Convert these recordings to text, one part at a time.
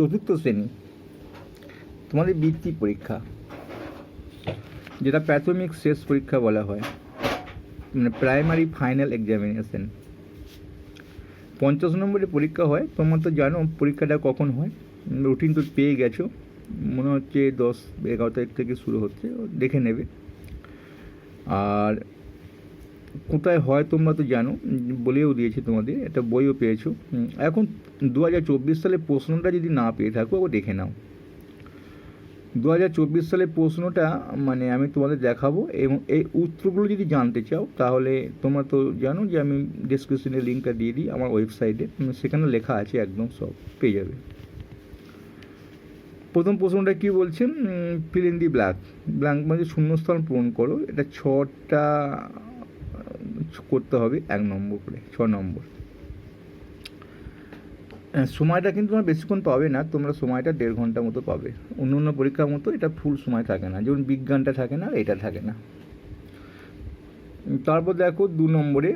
চতুর্থ শ্রেণি, তোমাদের বৃত্তি পরীক্ষা, যেটা প্রাথমিক শেষ পরীক্ষা বলা হয় মানে প্রাইমারি ফাইনাল এক্সামিনেশন পঞ্চাশ নম্বরে পরীক্ষা হয়, তোমরা তো জানো পরীক্ষাটা কখন হয় রুটিন তো পেয়ে গেছো, মনে হচ্ছে দশ, এগারো তারিখ থেকে শুরু হচ্ছে, দেখে নেবে। আর কোথায় হয় তোমরা তো জানো, বলেও দিয়েছি তোমাদের, একটা বইও পেয়েছ। এখন দু হাজার চব্বিশ সালে প্রশ্নটা যদি না পেয়ে থাকো ও দেখে নাও। দু হাজার চব্বিশ সালের প্রশ্নটা মানে আমি তোমাদের দেখাবো, এবং এই উত্তরগুলো যদি জানতে চাও, তাহলে তোমরা তো জানো যে আমি ডিসক্রিপশনে লিঙ্কটা দিয়ে দিই, আমার ওয়েবসাইটে সেখানে লেখা আছে একদম সব, পেয়ে যাবে। প্রথম প্রশ্নটা কি বলছেন fill in the black blank মানে শূন্যস্থান পূরণ করো, এটা ছটা করতে হবে এক নম্বর করে, ছ নম্বর। সময়টা কিন্তু তোমরা বেশিক্ষণ পাবে না, তোমরা সময়টা দেড় ঘণ্টা মতো পাবে। অন্য অন্য পরীক্ষার মতো এটা ফুল সময় থাকে না, যেমন বিজ্ঞানটা থাকে না, এটা থাকে না। তারপর দেখো দু নম্বরে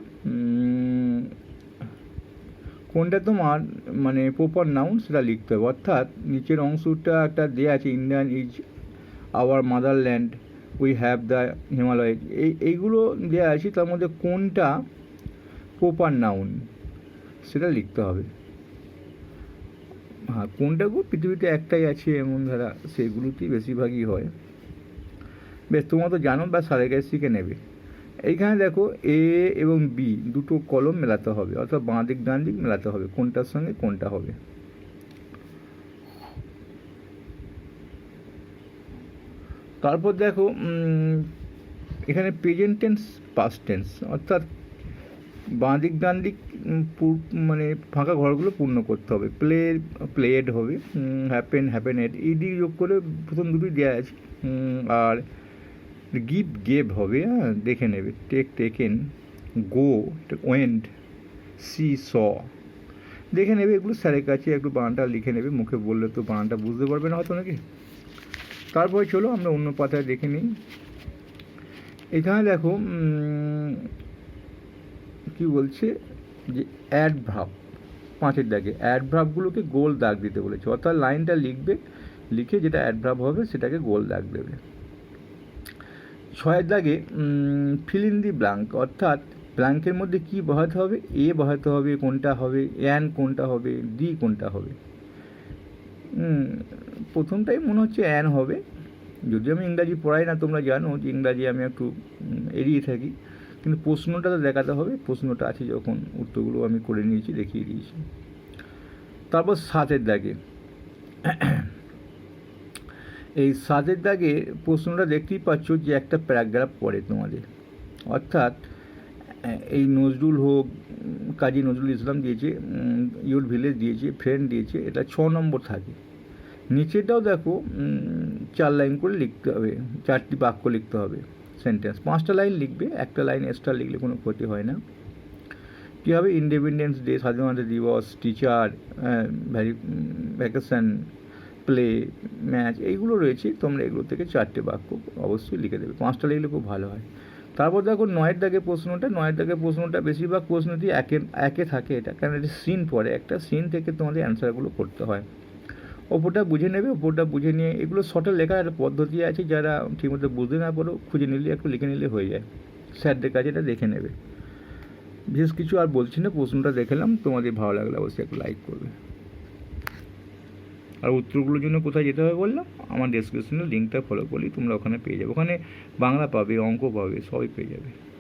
কোনটা তোমার মানে প্রপার নাউন সেটা লিখতে হবে। অর্থাৎ নিচের অংশটা একটা দেওয়া আছে Indian is our motherland we have the Himalaya এই, এইগুলো দেওয়া আছে, তার মধ্যে কোনটা প্রপার নাউন সেটা লিখতে হবে। হ্যাঁ কোনটা গো? পৃথিবীতে একটাই আছে এমন ধারা, সেগুলোতেই বেশিরভাগই হয়। বেশ, তোমরা তো জানো বা সারের কাছে শিখে নেবে। এইখানে দেখো এ এবং বি দুটো কলম মেলাতে হবে, অর্থাৎ বাঁ দিক, ডান দিক মেলাতে হবে, কোনটার সঙ্গে কোনটা হবে। তারপর দেখো এখানে প্রেজেন্ট টেন্স পাস্ট টেন্স অর্থাৎ বাঁ দিক ডান দিক মানে ফাঁকা ঘরগুলো পূর্ণ করতে হবে। প্লে প্লেড হবে হ্যাপেন হ্যাপেনেড ইডি যোগ করে প্রথম দুটোই দেওয়া আছে। আর গিভ গেভ হবে হ্যাঁ দেখে নেবে। Take taken go went see saw দেখে নেবে, এগুলো স্যারের কাছে একটু বানানটা লিখে নেবে, মুখে বললে তো বানানটা বুঝতে পারবে না হয়তো নাকি? তারপরে চলো আমরা অন্য পাতায় দেখে নিই। এখানে দেখো কি বলছে? যে অ্যাড ভাব, পাঁচের দাগে। অ্যাড ভাবগুলোকে গোল দাগ দিতে বলেছে। অর্থাৎ লাইনটা লিখবে, লিখে যেটা অ্যাডভাব হবে, সেটাকে গোল দাগ দেবে। ছয়ের দাগে ফিল ইন দি ব্ল্যাঙ্ক অর্থাৎ ব্ল্যাঙ্কের মধ্যে কি বহাতে হবে? এ বহাতে হবে, কোনটা হবে? অ্যান কোনটা হবে? ডি কোনটা হবে? প্রথমটাই মনে হচ্ছে অ্যান হবে। যদিও আমি ইংরাজি পড়াই না, তোমরা জানো যে ইংরাজি আমি একটু এড়িয়ে থাকি। কিন্তু প্রশ্নটা তো দেখাতে হবে, প্রশ্নটা আছে যখন, উত্তরগুলো আমি করে নিয়েছি, দেখিয়ে দিয়েছি। তারপর সাতের দাগে। এই সাতের দাগে প্রশ্নটা দেখতেই পাচ্ছ যে একটা প্যারাগ্রাফ পড়ে তোমাদের। অর্থাৎ এই নজরুল হোক, কাজী নজরুল ইসলাম দিয়েছে ইউর ভিলেজ দিয়েছে, ফ্রেন্ড দিয়েছে, এটা ছ নম্বর থাকে। নিচেটাও দেখো চার লাইন করে লিখতে হবে, চারটি বাক্য লিখতে হবে সেন্টেন্স পাঁচটা লাইন লিখবে, একটা লাইন এক্সট্রা লিখলে কোনো ক্ষতি হয় না। কী হবে? ইন্ডিপেন্ডেন্স ডে স্বাধীনতা দিবস টিচার ভ্যাকেশন প্লে ম্যাচ এইগুলো রয়েছে, তোমরা এগুলো থেকে চারটে বাক্য অবশ্যই লিখে দেবে। পাঁচটা লিখলে খুব ভালো হয়। তারপর দেখো নয়ের দাগে প্রশ্নটা, নয়ের দাগে প্রশ্নটা বেশিরভাগ প্রশ্নটি একে একে থাকে এটা, কারণ এটা সিন পড়ে, একটা সিন থেকে তোমাদের অ্যান্সারগুলো করতে হয়। ওপরটা বুঝে নেবে, ওপরটা বুঝে নিয়ে, এগুলো শর্টে লেখার একটা পদ্ধতি আছে, যারা ঠিকমতো বুঝতে না পারো, খুঁজে নিলে, একটু লিখে নিলে হয়ে যায়। স্যারদের কাছে এটা দেখে নেবে। বিশেষ কিছু আর বলছি না, প্রশ্নটা দেখলাম তোমাদের ভালো লাগলে অবশ্যই একটু লাইক করবে। আর উত্তরগুলোর জন্য কোথায় যেতে হবে বললাম? আমার ডেসক্রিপশনে লিঙ্কটা ফলো করলেই তোমরা ওখানে পেয়ে যাবে। ওখানে বাংলা পাবে, অঙ্ক পাবে, সবই পেয়ে যাবে।